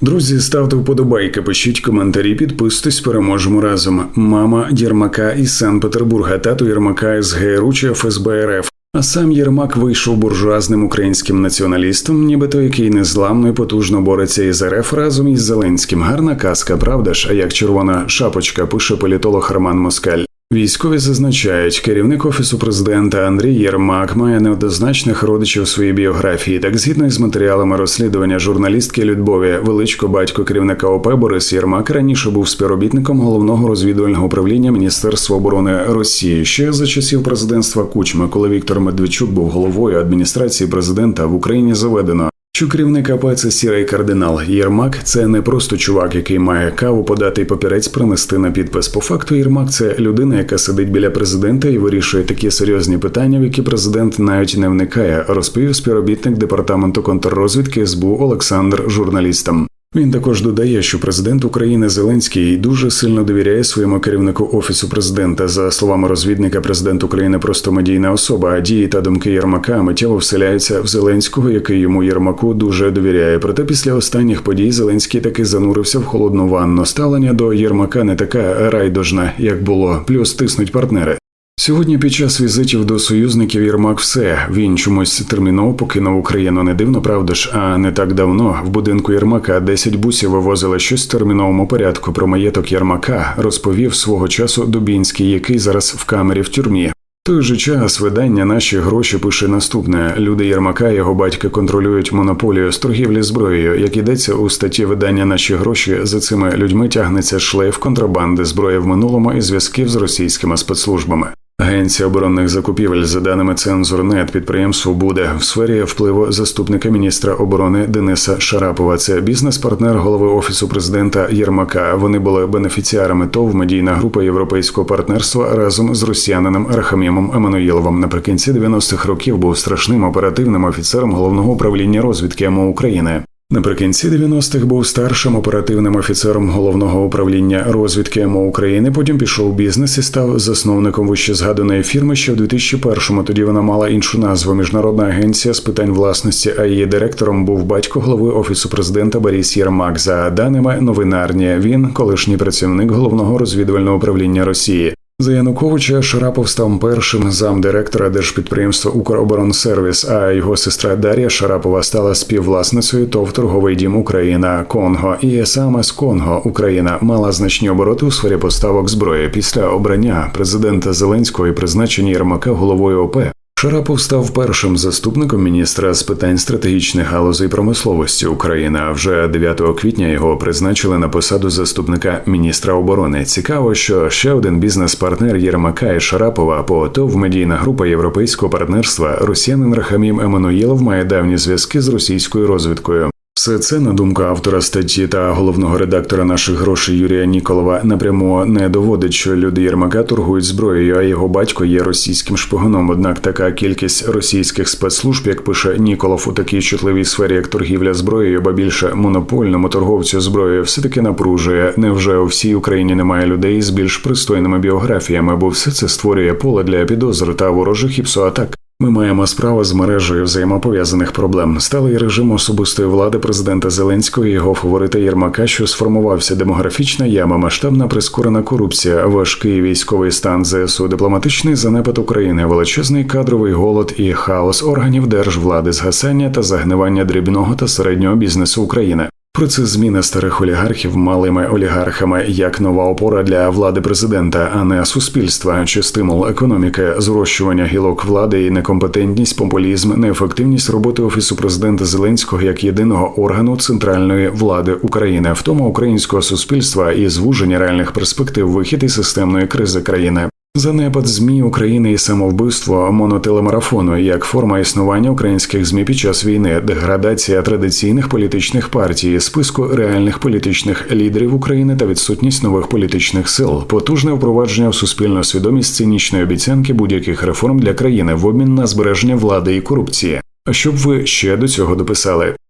Друзі, ставте вподобайки, пишіть коментарі, підписуйтесь, переможемо разом. Мама Єрмака із Санкт-Петербурга, тато Єрмака із ГРУ чи ФСБ РФ. А сам Єрмак вийшов буржуазним українським націоналістом, нібито який незламно і потужно бореться із РФ разом із Зеленським. Гарна казка, правда ж? А як червона шапочка пише політолог Роман Москаль. Військові зазначають, керівник офісу президента Андрій Єрмак має неоднозначних родичів у своїй біографії. Так, згідно із матеріалами розслідування журналістки Людбові, величко батько керівника ОП Борис Єрмак раніше був співробітником головного розвідувального управління Міністерства оборони Росії ще за часів президентства Кучми, коли Віктор Медведчук був головою адміністрації президента в Україні заведено. Що керівник АП – сірий кардинал. Єрмак це не просто чувак, який має каву подати і папірець принести на підпис. По факту, Єрмак це людина, яка сидить біля президента і вирішує такі серйозні питання, в які президент навіть не вникає, розповів співробітник департаменту контррозвідки СБУ Олександр журналістам. Він також додає, що президент України Зеленський дуже сильно довіряє своєму керівнику офісу президента. За словами розвідника, президент України просто медійна особа. А дії та думки Єрмака миттєво вселяються в Зеленського, який йому Єрмаку дуже довіряє. Проте після останніх подій Зеленський таки занурився в холодну ванну. Ставлення до Єрмака не така райдожна, як було. Плюс тиснуть партнери. Сьогодні під час візитів до союзників Єрмак все він чомусь терміново покинув Україну. Не дивно, правда ж, а не так давно в будинку Єрмака 10 бусів вивозили щось в терміновому порядку. Про маєток Єрмака розповів свого часу Дубінський, який зараз в камері в тюрмі. Той же час видання наші гроші пише наступне: люди Єрмака, його батька контролюють монополію з торгівлі зброєю. Як йдеться у статті видання наші гроші за цими людьми тягнеться шлейф контрабанди зброї в минулому і зв'язків з російськими спецслужбами. Агенція оборонних закупівель, за даними Цензурнет, підприємство буде в сфері впливу заступника міністра оборони Дениса Шарапова. Це бізнес-партнер голови офісу президента Єрмака. Вони були бенефіціарами ТОВ медійна група європейського партнерства разом з росіянином Рахамємом Еммануїловим. Наприкінці 90-х років був страшним оперативним офіцером головного управління розвідки МО України. Наприкінці 90-х був старшим оперативним офіцером головного управління розвідки МО України. Потім пішов у бізнес і став засновником вище згаданої фірми. Ще в 2001-му Тоді вона мала іншу назву Міжнародна агенція з питань власності. А її директором був батько голови офісу президента Борис Єрмак. За даними новинарні, він колишній працівник головного розвідувального управління Росії. За Януковича Шарапов став першим замдиректора держпідприємства Укроборонсервіс, а його сестра Дар'я Шарапова стала співвласницею ТОВ торговий дім Україна Конго. І саме з Конго Україна мала значні обороти у сфері поставок зброї після обрання президента Зеленського і призначення Єрмака головою ОП. Шарапов став першим заступником міністра з питань стратегічних галузей промисловості України. А вже 9 квітня його призначили на посаду заступника міністра оборони. Цікаво, що ще один бізнес-партнер Єрмака і Шарапова по ТОВ медійна група європейського партнерства Росіянин Рахамім Еммануїлов має давні зв'язки з російською розвідкою. Все це на думку автора статті та головного редактора наших грошей Юрія Ніколова напряму не доводить, що люди Єрмака торгують зброєю, а його батько є російським шпигуном. Однак така кількість російських спецслужб, як пише Ніколов, у такій чутливій сфері, як торгівля зброєю, ба більше монопольному торговцю зброєю, все таки напружує. Невже у всій Україні немає людей з більш пристойними біографіями, бо все це створює поле для підозр та ворожих іпсоатак. Ми маємо справу з мережею взаємопов'язаних проблем. Сталий режим особистої влади президента Зеленського і його фаворита Єрмака, що сформувався демографічна яма, масштабна прискорена корупція, важкий військовий стан ЗСУ, дипломатичний занепад України, величезний кадровий голод і хаос органів держвлади, згасання та загнивання дрібного та середнього бізнесу України. Процес зміни старих олігархів малими олігархами як нова опора для влади президента, а не суспільства чи стимул економіки, зрощування гілок влади і некомпетентність, популізм, неефективність роботи офісу президента Зеленського як єдиного органу центральної влади України, втома українського суспільства і звуження реальних перспектив вихід із системної кризи країни. Занепад змі України і самовбивство монотелемарафону як форма існування українських змі під час війни, деградація традиційних політичних партій, списку реальних політичних лідерів України та відсутність нових політичних сил, потужне впровадження в суспільну свідомість цинічної обіцянки будь-яких реформ для країни в обмін на збереження влади і корупції. А щоб ви ще до цього дописали?